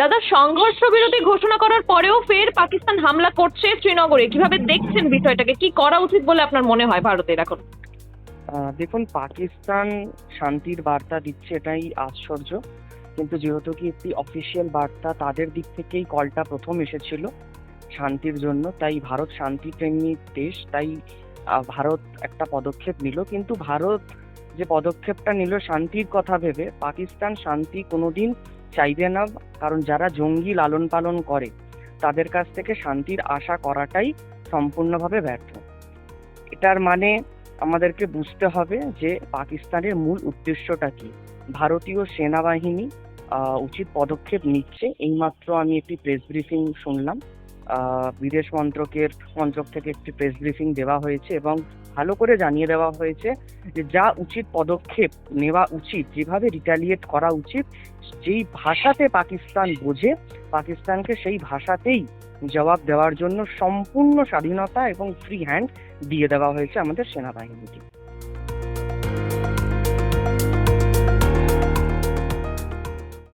দাদা সংঘর্ষ বিরতি ঘোষণা করার পরেও ফের পাকিস্তান হামলা করছে শ্রীনগরে। কীভাবে দেখছেন বিষয়টাকে? কি করা উচিত বলে আপনার মনে হয় ভারতের এখন? দেখুন, পাকিস্তান শান্তির বার্তা দিচ্ছে এটাই আশ্চর্য। কিন্তু যেহেতু কি একটি অফিসিয়াল বার্তা, তাদের দিক থেকেই কলটা প্রথম এসেছিল শান্তির জন্য। তাই ভারত শান্তিপ্রেমী দেশ, তাই ভারত একটা পদক্ষেপ নিল। কিন্তু ভারত যে পদক্ষেপটা নিল শান্তির কথা ভেবে, পাকিস্তান শান্তি কোনোদিন চাইবে না, কারণ যারা জঙ্গি লালন পালন করে, তাদের কাছ থেকে শান্তির আশা করাটাই সম্পূর্ণভাবে ব্যর্থ। এটার মানে আমাদেরকে বুঝতে হবে যে পাকিস্তানের মূল উদ্দেশ্যটা কি। ভারতীয় সেনাবাহিনী উচিত পদক্ষেপ নিচ্ছে। এইমাত্র আমি একটি প্রেস ব্রিফিং শুনলাম। বিদেশ মন্ত্রকের মন্ত্রক থেকে একটি প্রেস ব্রিফিং দেওয়া হয়েছে এবং ভালো করে জানিয়ে দেওয়া হয়েছে যে যা উচিত পদক্ষেপ নেওয়া উচিত, যেভাবে রিটালিয়েট করা উচিত, যেই ভাষাতে পাকিস্তান বোঝে, পাকিস্তানকে সেই ভাষাতেই জবাব দেওয়ার জন্য সম্পূর্ণ স্বাধীনতা এবং ফ্রি হ্যান্ড দিয়ে দেওয়া হয়েছে আমাদের সেনাবাহিনীকে।